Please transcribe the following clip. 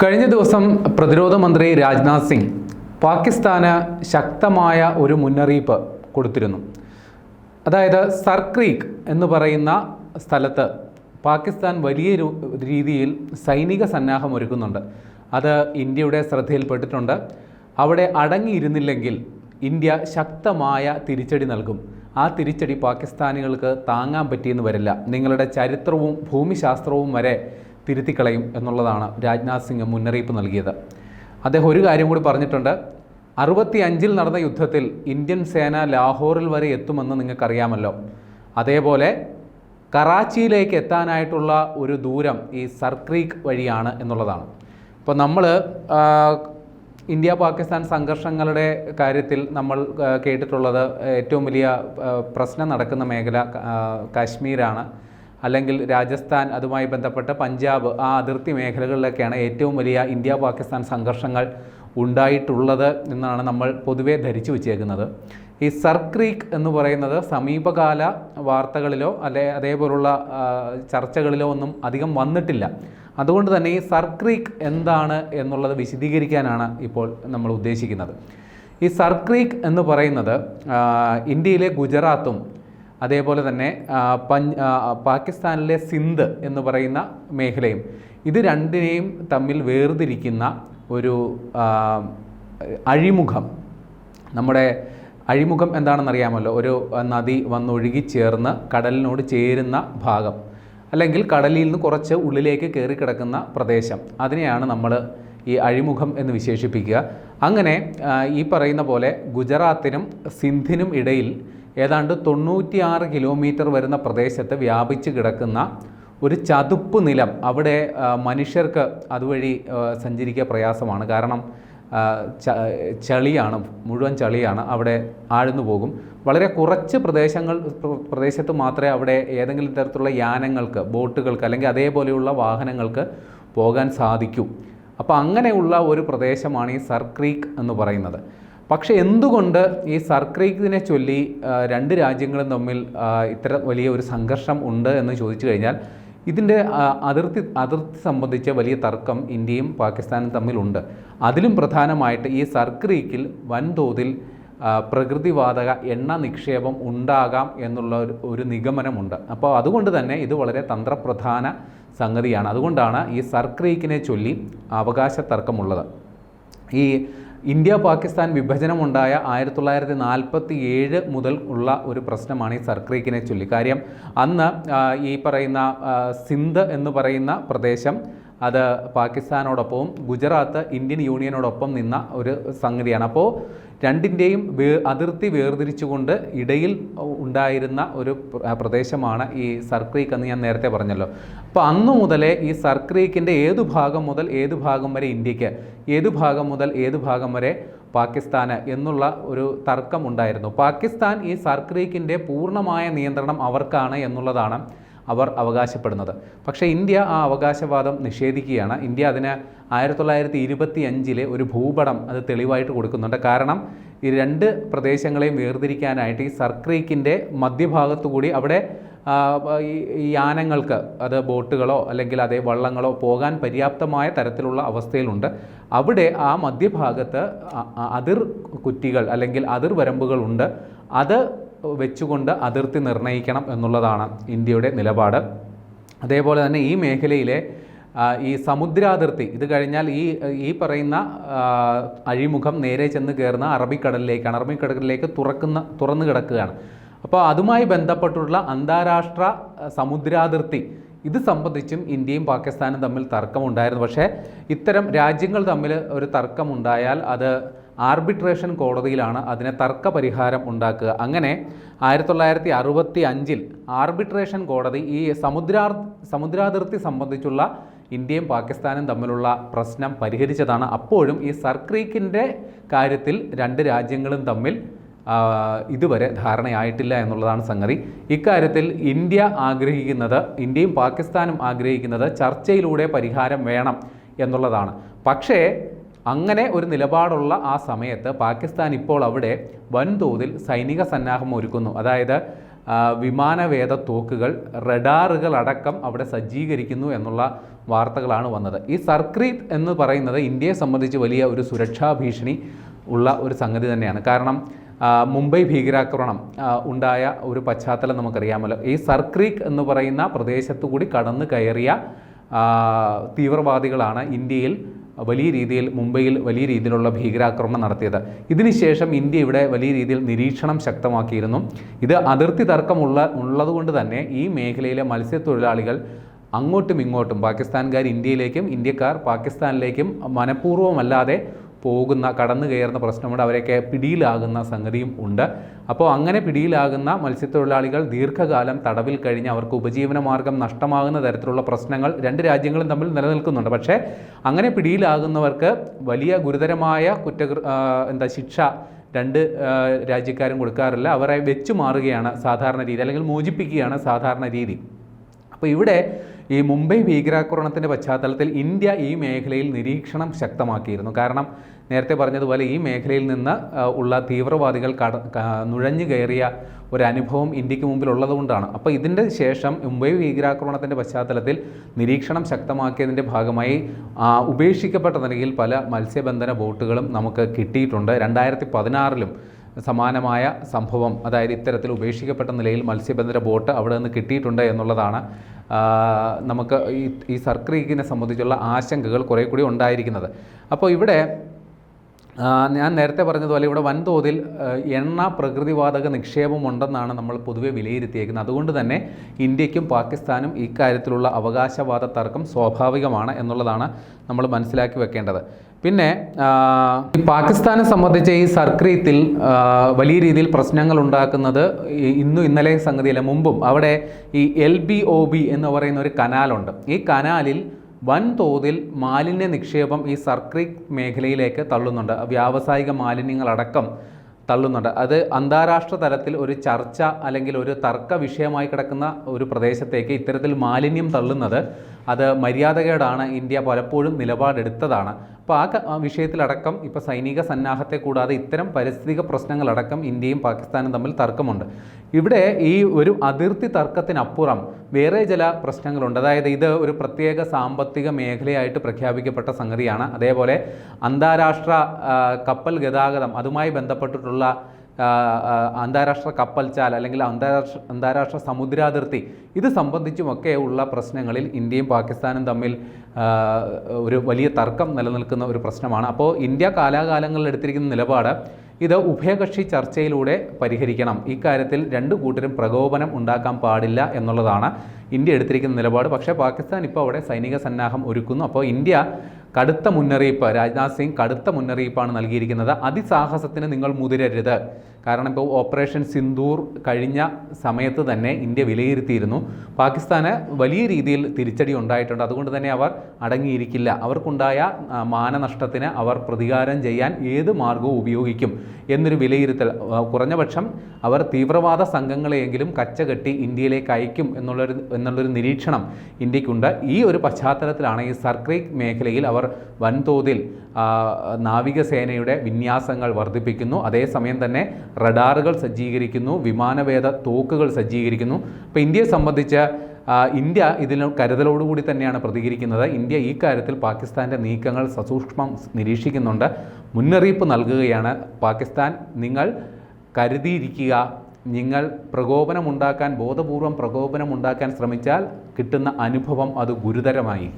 കഴിഞ്ഞ ദിവസം പ്രതിരോധ മന്ത്രി രാജ്നാഥ് സിംഗ് പാകിസ്ഥാന് ശക്തമായ ഒരു മുന്നറിയിപ്പ് കൊടുത്തിരുന്നു. അതായത് സർക്രീക്ക് എന്ന് പറയുന്ന സ്ഥലത്ത് പാകിസ്ഥാൻ വലിയ രീതിയിൽ സൈനിക സന്നാഹം ഒരുക്കുന്നുണ്ട്. അത് ഇന്ത്യയുടെ ശ്രദ്ധയിൽപ്പെട്ടിട്ടുണ്ട്. അവിടെ അടങ്ങിയിരുന്നില്ലെങ്കിൽ ഇന്ത്യ ശക്തമായ തിരിച്ചടി നൽകും. ആ തിരിച്ചടി പാകിസ്ഥാനികൾക്ക് താങ്ങാൻ പറ്റിയെന്ന് വരില്ല. നിങ്ങളുടെ ചരിത്രവും ഭൂമിശാസ്ത്രവും വരെ തിരുത്തിക്കളയും എന്നുള്ളതാണ് രാജ്നാഥ് സിംഗ് മുന്നറിയിപ്പ് നൽകിയത്. അദ്ദേഹം ഒരു കാര്യം കൂടി പറഞ്ഞിട്ടുണ്ട്. അറുപത്തി അഞ്ചിൽ നടന്ന യുദ്ധത്തിൽ ഇന്ത്യൻ സേന ലാഹോറിൽ വരെ എത്തുമെന്ന് നിങ്ങൾക്കറിയാമല്ലോ. അതേപോലെ കറാച്ചിയിലേക്ക് എത്താനായിട്ടുള്ള ഒരു ദൂരം ഈ സർക്രീക്ക് വഴിയാണ് എന്നുള്ളതാണ്. ഇപ്പോൾ നമ്മൾ ഇന്ത്യ പാകിസ്ഥാൻ സംഘർഷങ്ങളുടെ കാര്യത്തിൽ നമ്മൾ കേട്ടിട്ടുള്ളത് ഏറ്റവും വലിയ പ്രശ്നം നടക്കുന്ന മേഖല കാശ്മീരാണ്. അല്ലെങ്കിൽ രാജസ്ഥാൻ അതുമായി ബന്ധപ്പെട്ട പഞ്ചാബ് ആ അതിർത്തി മേഖലകളിലൊക്കെയാണ് ഏറ്റവും വലിയ ഇന്ത്യ പാകിസ്ഥാൻ സംഘർഷങ്ങൾ ഉണ്ടായിട്ടുള്ളത് എന്നാണ് നമ്മൾ പൊതുവെ ധരിച്ചു വച്ചേക്കുന്നത്. ഈ സർക്രീക്ക് എന്ന് പറയുന്നത് സമീപകാല വാർത്തകളിലോ അല്ലെ അതേപോലുള്ള ചർച്ചകളിലോ ഒന്നും അധികം വന്നിട്ടില്ല. അതുകൊണ്ട് തന്നെ ഈ സർക്രീക്ക് എന്താണ് എന്നുള്ളത് വിശദീകരിക്കാനാണ് ഇപ്പോൾ നമ്മൾ ഉദ്ദേശിക്കുന്നത്. ഈ സർക്രീക്ക് എന്ന് പറയുന്നത് ഇന്ത്യയിലെ ഗുജറാത്തും അതേപോലെ തന്നെ പഞ്ച് പാകിസ്ഥാനിലെ സിന്ധ് എന്ന് പറയുന്ന മേഖലയും ഇത് രണ്ടിനെയും തമ്മിൽ വേർതിരിക്കുന്ന ഒരു അഴിമുഖം. നമ്മുടെ അഴിമുഖം എന്താണെന്നറിയാമല്ലോ? ഒരു നദി വന്നൊഴുകി ചേർന്ന് കടലിനോട് ചേരുന്ന ഭാഗം. അല്ലെങ്കിൽ കടലിൽ നിന്ന് കുറച്ച് ഉള്ളിലേക്ക് കയറി കിടക്കുന്ന പ്രദേശം. അതിനെയാണ് നമ്മൾ ഈ അഴിമുഖം എന്ന് വിശേഷിപ്പിക്കുക. അങ്ങനെ ഈ പറയുന്ന പോലെ ഗുജറാത്തിനും സിന്ധിനും ഇടയിൽ ഏതാണ്ട് തൊണ്ണൂറ്റിയാറ് കിലോമീറ്റർ വരുന്ന പ്രദേശത്ത് വ്യാപിച്ച് കിടക്കുന്ന ഒരു ചതുപ്പ് നിലം അവിടെ മനുഷ്യർക്ക് അതുവഴി സഞ്ചരിക്കുക പ്രയാസമാണ്. കാരണം ചളിയാണ് മുഴുവൻ ചളിയാണ് അവിടെ ആഴ്ന്നു പോകും. വളരെ കുറച്ച് പ്രദേശങ്ങൾ പ്ര- പ്രദേശത്ത് മാത്രമേ അവിടെ ഏതെങ്കിലും തരത്തിലുള്ള യാനങ്ങൾക്ക് ബോട്ടുകൾക്ക് അല്ലെങ്കിൽ അതേപോലെയുള്ള വാഹനങ്ങൾക്ക് പോകാൻ സാധിക്കൂ. അപ്പോൾ അങ്ങനെയുള്ള ഒരു പ്രദേശമാണ് ഈ സർക്രീക്ക് എന്ന് പറയുന്നത്. പക്ഷേ എന്തുകൊണ്ട് ഈ സർക്രീക്കിനെ ചൊല്ലി രണ്ട് രാജ്യങ്ങളും തമ്മിൽ ഇത്ര വലിയ ഒരു സംഘർഷം ഉണ്ട് എന്ന് ചോദിച്ചു കഴിഞ്ഞാൽ ഇതിന്റെ അതിർത്തി അതിർത്തി സംബന്ധിച്ച വലിയ തർക്കം ഇന്ത്യയും പാകിസ്ഥാനും തമ്മിലുണ്ട്. അതിലും പ്രധാനമായിട്ട് ഈ സർക്രീക്കിൽ വൻതോതിൽ പ്രകൃതിവാതക എണ്ണ നിക്ഷേപം ഉണ്ടാകാം എന്നുള്ള ഒരു ഒരു നിഗമനമുണ്ട്. അപ്പോൾ അതുകൊണ്ട് തന്നെ ഇത് വളരെ തന്ത്രപ്രധാന സംഗതിയാണ്. അതുകൊണ്ടാണ് ഈ സർക്രീക്കിനെ ചൊല്ലി അവകാശ തർക്കമുള്ളത്. ഈ ഇന്ത്യ പാകിസ്ഥാൻ വിഭജനമുണ്ടായ ആയിരത്തി തൊള്ളായിരത്തി നാൽപ്പത്തി ഏഴ് മുതൽ ഉള്ള ഒരു പ്രശ്നമാണ് ഈ സർക്രീക്കിനെ ചൊല്ലി. കാര്യം അന്ന് ഈ പറയുന്ന സിന്ധ് എന്ന് പറയുന്ന പ്രദേശം അത് പാകിസ്ഥാനോടൊപ്പവും ഗുജറാത്ത് ഇന്ത്യൻ യൂണിയനോടൊപ്പം നിന്ന ഒരു സംഗതിയാണ്. അപ്പോൾ രണ്ടിന്റെയും വേ അതിർത്തി വേർതിരിച്ചുകൊണ്ട് ഇടയിൽ ഉണ്ടായിരുന്ന ഒരു പ്ര- പ്രദേശമാണ് ഈ സർക്രീക്ക് എന്ന് ഞാൻ നേരത്തെ പറഞ്ഞല്ലോ. അപ്പോൾ അന്നു മുതലേ ഈ സർക്രീക്കിന്റെ ഏതു ഭാഗം മുതൽ ഏതു ഭാഗം വരെ ഇന്ത്യയ്ക്ക് ഏതു ഭാഗം മുതൽ ഏതു ഭാഗം വരെ പാകിസ്ഥാന് എന്നുള്ള ഒരു തർക്കം ഉണ്ടായിരുന്നു. പാകിസ്ഥാൻ ഈ സർക്രീക്കിന്റെ പൂർണമായ നിയന്ത്രണം അവർക്കാണ് എന്നുള്ളതാണ് അവർ അവകാശപ്പെടുന്നത്. പക്ഷേ ഇന്ത്യ ആ അവകാശവാദം നിഷേധിക്കുകയാണ്. ഇന്ത്യ അതിന് ആയിരത്തി തൊള്ളായിരത്തി ഇരുപത്തി അഞ്ചിലെ ഒരു ഭൂപടം അത് തെളിവായിട്ട് കൊടുക്കുന്നുണ്ട്. കാരണം ഈ രണ്ട് പ്രദേശങ്ങളെയും വേർതിരിക്കാനായിട്ട് ഈ സർക്രീക്കിന്റെ മധ്യഭാഗത്തു കൂടി അവിടെ ഈ യാനങ്ങൾക്ക് അത് ബോട്ടുകളോ അല്ലെങ്കിൽ അതേ വള്ളങ്ങളോ പോകാൻ പര്യാപ്തമായ തരത്തിലുള്ള അവസ്ഥയിലുണ്ട്. അവിടെ ആ മധ്യഭാഗത്ത് അതിർ കുറ്റികൾ അല്ലെങ്കിൽ അതിർ വരമ്പുകളുണ്ട്. അത് വെച്ചുകൊണ്ട് അതിർത്തി നിർണയിക്കണം എന്നുള്ളതാണ് ഇന്ത്യയുടെ നിലപാട്. അതേപോലെ തന്നെ ഈ മേഖലയിലെ ഈ സമുദ്രാതിർത്തി ഇത് കഴിഞ്ഞാൽ ഈ ഈ പറയുന്ന അഴിമുഖം നേരെ ചെന്ന് കയറുന്ന അറബിക്കടലിലേക്കാണ്. അറബിക്കടലിലേക്ക് തുറക്കുന്ന തുറന്നു കിടക്കുകയാണ്. അപ്പോൾ അതുമായി ബന്ധപ്പെട്ടുള്ള അന്താരാഷ്ട്ര സമുദ്രാതിർത്തി ഇത് സംബന്ധിച്ചും ഇന്ത്യയും പാകിസ്ഥാനും തമ്മിൽ തർക്കമുണ്ടായിരുന്നു. പക്ഷേ ഇത്തരം രാജ്യങ്ങൾ തമ്മിൽ ഒരു തർക്കമുണ്ടായാൽ അത് ആർബിട്രേഷൻ കോടതിയിലാണ് അതിനെ തർക്ക പരിഹാരം ഉണ്ടാക്കുക. അങ്ങനെ ആയിരത്തി തൊള്ളായിരത്തി അറുപത്തി അഞ്ചിൽ ആർബിട്രേഷൻ കോടതി ഈ സമുദ്രാർ സമുദ്രാതിർത്തി സംബന്ധിച്ചുള്ള ഇന്ത്യയും പാകിസ്ഥാനും തമ്മിലുള്ള പ്രശ്നം പരിഹരിച്ചതാണ്. അപ്പോഴും ഈ സർക്രീക്കിന്റെ കാര്യത്തിൽ രണ്ട് രാജ്യങ്ങളും തമ്മിൽ ഇതുവരെ ധാരണയായിട്ടില്ല എന്നുള്ളതാണ് സംഗതി. ഇക്കാര്യത്തിൽ ഇന്ത്യ ആഗ്രഹിക്കുന്നത് ഇന്ത്യയും പാകിസ്ഥാനും ആഗ്രഹിക്കുന്നത് ചർച്ചയിലൂടെ പരിഹാരം വേണം എന്നുള്ളതാണ്. പക്ഷേ അങ്ങനെ ഒരു നിലപാടുള്ള ആ സമയത്ത് പാകിസ്ഥാൻ ഇപ്പോൾ അവിടെ വൻതോതിൽ സൈനിക സന്നാഹം ഒരുക്കുന്നു. അതായത് വിമാനവേദ തോക്കുകൾ റഡാറുകൾ അടക്കം അവിടെ സജ്ജീകരിക്കുന്നു എന്നുള്ള വാർത്തകളാണ് വന്നത്. ഈ സർക്രീത് എന്ന് പറയുന്നത് ഇന്ത്യയെ സംബന്ധിച്ച് വലിയ ഒരു സുരക്ഷാ ഭീഷണി ഉള്ള ഒരു സംഗതി തന്നെയാണ്. കാരണം മുംബൈ ഭീകരാക്രമണം ഉണ്ടായ ഒരു പശ്ചാത്തലം നമുക്കറിയാമല്ലോ. ഈ സർക്രീക്ക് എന്ന് പറയുന്ന പ്രദേശത്തു കൂടി കടന്നു കയറിയ തീവ്രവാദികളാണ് ഇന്ത്യയിൽ വലിയ രീതിയിൽ മുംബൈയിൽ വലിയ രീതിയിലുള്ള ഭീകരാക്രമണം നടത്തിയത്. ഇതിനുശേഷം ഇന്ത്യ ഇവിടെ വലിയ രീതിയിൽ നിരീക്ഷണം ശക്തമാക്കിയിരുന്നു. ഇത് അതിർത്തി തർക്കമുള്ള ഉള്ളതുകൊണ്ട് തന്നെ ഈ മേഖലയിലെ മത്സ്യത്തൊഴിലാളികൾ അങ്ങോട്ടും ഇങ്ങോട്ടും പാകിസ്ഥാൻകാർ ഇന്ത്യയിലേക്കും ഇന്ത്യക്കാർ പാകിസ്ഥാനിലേക്കും മനഃപൂർവമല്ലാതെ പോകുന്ന കടന്നു കയറുന്ന പ്രശ്നമുണ്ട്. അവരെയൊക്കെ പിടിയിലാകുന്ന സംഗതിയും ഉണ്ട്. അപ്പോൾ അങ്ങനെ പിടിയിലാകുന്ന മത്സ്യത്തൊഴിലാളികൾ ദീർഘകാലം തടവിൽ കഴിഞ്ഞ് അവർക്ക് ഉപജീവന മാർഗം നഷ്ടമാകുന്ന തരത്തിലുള്ള പ്രശ്നങ്ങൾ രണ്ട് രാജ്യങ്ങളും തമ്മിൽ നിലനിൽക്കുന്നുണ്ട്. പക്ഷേ അങ്ങനെ പിടിയിലാകുന്നവർക്ക് വലിയ ഗുരുതരമായ കുറ്റ എന്താ ശിക്ഷ രണ്ട് രാജ്യക്കാരും കൊടുക്കാറില്ല. അവരെ വെച്ചു മാറുകയാണ് സാധാരണ രീതി അല്ലെങ്കിൽ മോചിപ്പിക്കുകയാണ് സാധാരണ രീതി. അപ്പോൾ ഇവിടെ ഈ മുംബൈ ഭീകരാക്രമണത്തിന്റെ പശ്ചാത്തലത്തിൽ ഇന്ത്യ ഈ മേഖലയിൽ നിരീക്ഷണം ശക്തമാക്കിയിരുന്നു. കാരണം നേരത്തെ പറഞ്ഞതുപോലെ ഈ മേഖലയിൽ നിന്ന് ഉള്ള തീവ്രവാദികൾ കട നുഴഞ്ഞു കയറിയ ഒരു അനുഭവം ഇന്ത്യയ്ക്ക് മുമ്പിൽ ഉള്ളതുകൊണ്ടാണ് അപ്പോൾ ഇതിന്റെ ശേഷം മുംബൈ ഭീകരാക്രമണത്തിന്റെ പശ്ചാത്തലത്തിൽ നിരീക്ഷണം ശക്തമാക്കിയതിന്റെ ഭാഗമായി ഉപേക്ഷിക്കപ്പെട്ട നിലയിൽ പല മത്സ്യബന്ധന ബോട്ടുകളും നമുക്ക് കിട്ടിയിട്ടുണ്ട്. രണ്ടായിരത്തി പതിനാറിലും സമാനമായ സംഭവം അതായത് ഇത്തരത്തിൽ ഉപേക്ഷിക്കപ്പെട്ട നിലയിൽ മത്സ്യബന്ധന ബോട്ട് അവിടെ നിന്ന് കിട്ടിയിട്ടുണ്ട് എന്നുള്ളതാണ് നമുക്ക് ഈ ഈ സർക്രീക്കിനെ സംബന്ധിച്ചുള്ള ആശങ്കകൾ കുറേ കൂടി ഉണ്ടായിരിക്കുന്നത്. അപ്പോൾ ഇവിടെ ഞാൻ നേരത്തെ പറഞ്ഞതുപോലെ ഇവിടെ വൻതോതിൽ എണ്ണ പ്രകൃതിവാതക നിക്ഷേപമുണ്ടെന്നാണ് നമ്മൾ പൊതുവെ വിലയിരുത്തിയേക്കുന്നത്. അതുകൊണ്ട് തന്നെ ഇന്ത്യക്കും പാകിസ്ഥാനും ഇക്കാര്യത്തിലുള്ള അവകാശവാദ തർക്കം സ്വാഭാവികമാണ് എന്നുള്ളതാണ് നമ്മൾ മനസ്സിലാക്കി വെക്കേണ്ടത്. പിന്നെ ഈ പാകിസ്ഥാനെ സംബന്ധിച്ച് ഈ സർക്രീത്തിൽ വലിയ രീതിയിൽ പ്രശ്നങ്ങൾ ഉണ്ടാക്കുന്നത് ഇന്നും ഇന്നലെ സംഗതിയല്ല മുമ്പും. അവിടെ ഈ എൽ ബി ഒ ബി എന്ന് പറയുന്ന ഒരു കനാലുണ്ട്. ഈ കനാലിൽ വൻതോതിൽ മാലിന്യ നിക്ഷേപം ഈ സർക്രീക്ക് മേഖലയിലേക്ക് തള്ളുന്നുണ്ട്. വ്യാവസായിക മാലിന്യങ്ങളടക്കം തള്ളുന്നുണ്ട്. അത് അന്താരാഷ്ട്ര തലത്തിൽ ഒരു ചർച്ച അല്ലെങ്കിൽ ഒരു തർക്ക വിഷയമായി കിടക്കുന്ന ഒരു പ്രദേശത്തേക്ക് ഇത്തരത്തിൽ മാലിന്യം തള്ളുന്നത് അത് മര്യാദകേടാണ് ഇന്ത്യ പലപ്പോഴും നിലപാടെടുത്തതാണ്. അപ്പോൾ ആ വിഷയത്തിലടക്കം ഇപ്പോൾ സൈനിക സന്നാഹത്തെ കൂടാതെ ഇത്തരം പരിസ്ഥിതിക പ്രശ്നങ്ങളടക്കം ഇന്ത്യയും പാകിസ്ഥാനും തമ്മിൽ തർക്കമുണ്ട്. ഇവിടെ ഈ ഒരു അതിർത്തി തർക്കത്തിനപ്പുറം വേറെ ചില പ്രശ്നങ്ങളുണ്ട്. അതായത് ഇത് ഒരു പ്രത്യേക സാമ്പത്തിക മേഖലയായിട്ട് പ്രഖ്യാപിക്കപ്പെട്ട സംഗതിയാണ്. അതേപോലെ അന്താരാഷ്ട്ര കപ്പൽ ഗതാഗതം അതുമായി ബന്ധപ്പെട്ടിട്ടുള്ള അന്താരാഷ്ട്ര കപ്പൽച്ചാൽ അല്ലെങ്കിൽ അന്താരാഷ്ട്ര അന്താരാഷ്ട്ര സമുദ്രാതിർത്തി ഇത് സംബന്ധിച്ചുമൊക്കെ ഉള്ള പ്രശ്നങ്ങളിൽ ഇന്ത്യയും പാകിസ്ഥാനും തമ്മിൽ ഒരു വലിയ തർക്കം നിലനിൽക്കുന്ന ഒരു പ്രശ്നമാണ്. അപ്പോൾ ഇന്ത്യ കാലാകാലങ്ങളിൽ എടുത്തിരിക്കുന്ന നിലപാട് ഇത് ഉഭയകക്ഷി ചർച്ചയിലൂടെ പരിഹരിക്കണം. ഇക്കാര്യത്തിൽ രണ്ട് കൂട്ടരും പ്രകോപനം ഉണ്ടാക്കാൻ പാടില്ല എന്നുള്ളതാണ് ഇന്ത്യ എടുത്തിരിക്കുന്ന നിലപാട്. പക്ഷേ പാകിസ്ഥാൻ ഇപ്പോൾ അവിടെ സൈനിക സന്നാഹം ഒരുക്കുന്നു. അപ്പോൾ ഇന്ത്യ കടുത്ത മുന്നറിയിപ്പ് രാജ്നാഥ് സിംഗ് കടുത്ത മുന്നറിയിപ്പാണ് നൽകിയിരിക്കുന്നത്. അതിസാഹസത്തിന് നിങ്ങൾ മുതിരരുത്. കാരണം ഇപ്പോൾ ഓപ്പറേഷൻ സിന്ദൂർ കഴിഞ്ഞ സമയത്ത് തന്നെ ഇന്ത്യ വിലയിരുത്തിയിരുന്നു. പാകിസ്ഥാന് വലിയ രീതിയിൽ തിരിച്ചടി ഉണ്ടായിട്ടുണ്ട്. അതുകൊണ്ട് തന്നെ അവർ അടങ്ങിയിരിക്കില്ല. അവർക്കുണ്ടായ മാനനഷ്ടത്തിന് അവർ പ്രതികാരം ചെയ്യാൻ ഏത് മാർഗവും ഉപയോഗിക്കും എന്നൊരു വിലയിരുത്തൽ. കുറഞ്ഞപക്ഷം അവർ തീവ്രവാദ സംഘങ്ങളെയെങ്കിലും കച്ചകെട്ടി ഇന്ത്യയിലേക്ക് അയക്കും എന്നുള്ളൊരു എന്നുള്ളൊരു നിരീക്ഷണം ഇന്ത്യക്കുണ്ട്. ഈ ഒരു പശ്ചാത്തലത്തിലാണ് ഈ സർക്രീക് മേഖലയിൽ അവർ വൻതോതിൽ നാവികസേനയുടെ വിന്യാസങ്ങൾ വർദ്ധിപ്പിക്കുന്നു. അതേസമയം തന്നെ റഡാറുകൾ സജ്ജീകരിക്കുന്നു വിമാനവേദ തോക്കുകൾ സജ്ജീകരിക്കുന്നു. അപ്പോൾ ഇന്ത്യയെ സംബന്ധിച്ച് ഇന്ത്യ ഇതിന് കരുതലോടുകൂടി തന്നെയാണ് പ്രതികരിക്കുന്നത്. ഇന്ത്യ ഈ കാര്യത്തിൽ പാകിസ്ഥാന്റെ നീക്കങ്ങൾ സസൂക്ഷ്മം നിരീക്ഷിക്കുന്നുണ്ട്. മുന്നറിയിപ്പ് നൽകുകയാണ്. പാകിസ്ഥാൻ നിങ്ങൾ കരുതിയിരിക്കുക നിങ്ങൾ പ്രകോപനമുണ്ടാക്കാൻ ബോധപൂർവം പ്രകോപനമുണ്ടാക്കാൻ ശ്രമിച്ചാൽ കിട്ടുന്ന അനുഭവം അത് ഗുരുതരമായി.